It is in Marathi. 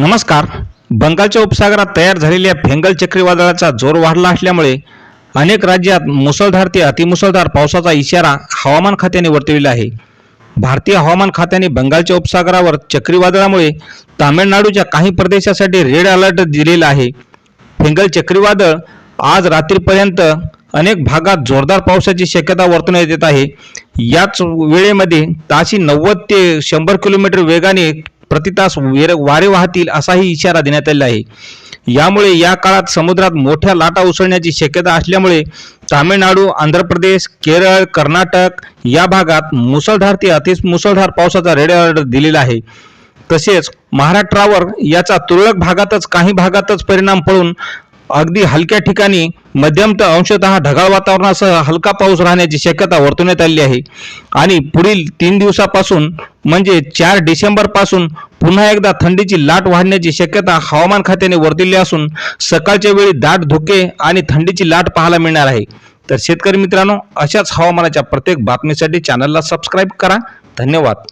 नमस्कार. बंगालच्या उपसागरात तयार झालेल्या फेंगल चक्रीवादळाचा जोर वाढला असल्यामुळे अनेक राज्यात मुसळधार ते अतिमुसळधार पावसाचा इशारा हवामान खात्याने वर्तविला आहे. भारतीय हवामान खात्याने बंगालच्या उपसागरावर चक्रीवादळामुळे तामिळनाडूच्या काही प्रदेशासाठी रेड अलर्ट दिलेला आहे. फेंगल चक्रीवादळ आज रात्रीपर्यंत अनेक भागात जोरदार पावसाची शक्यता वर्तवण्यात येत आहे. याच वेळेमध्ये ताशी नव्वद ते शंभर किलोमीटर वेगाने प्रतितास वारे वाहतील असाही इशारा देण्यात आलेला आहे. यामुळे या काळात समुद्रात मोठ्या लाटा उसळण्याची शक्यता असल्यामुळे तामिळनाडू आंध्र प्रदेश केरळ कर्नाटक या भागात मुसळधार ते अति मुसळधार पावसाचा रेड अलर्ट दिलेला आहे. तसेच महाराष्ट्रावर याचा तुरळक भागातच काही भागातच परिणाम पडून अगदी हलक्या ठिकाणी मध्यम तर अंशतः ढगाळ वातावरणासह हलका पाऊस राहण्याची शक्यता वर्तवण्यात आली आहे. आणि पुढील तीन दिवसापासून म्हणजे चार डिसेंबरपासून पुन्हा एकदा थंडीची लाट वाढण्याची शक्यता हवामान खात्याने वर्तवली असून सकाळच्या वेळी दाट धुके आणि थंडीची लाट पाहायला मिळणार आहे. तर शेतकरी मित्रांनो अशाच हवामानाच्या प्रत्येक बातमीसाठी चॅनलला सबस्क्राईब करा. धन्यवाद.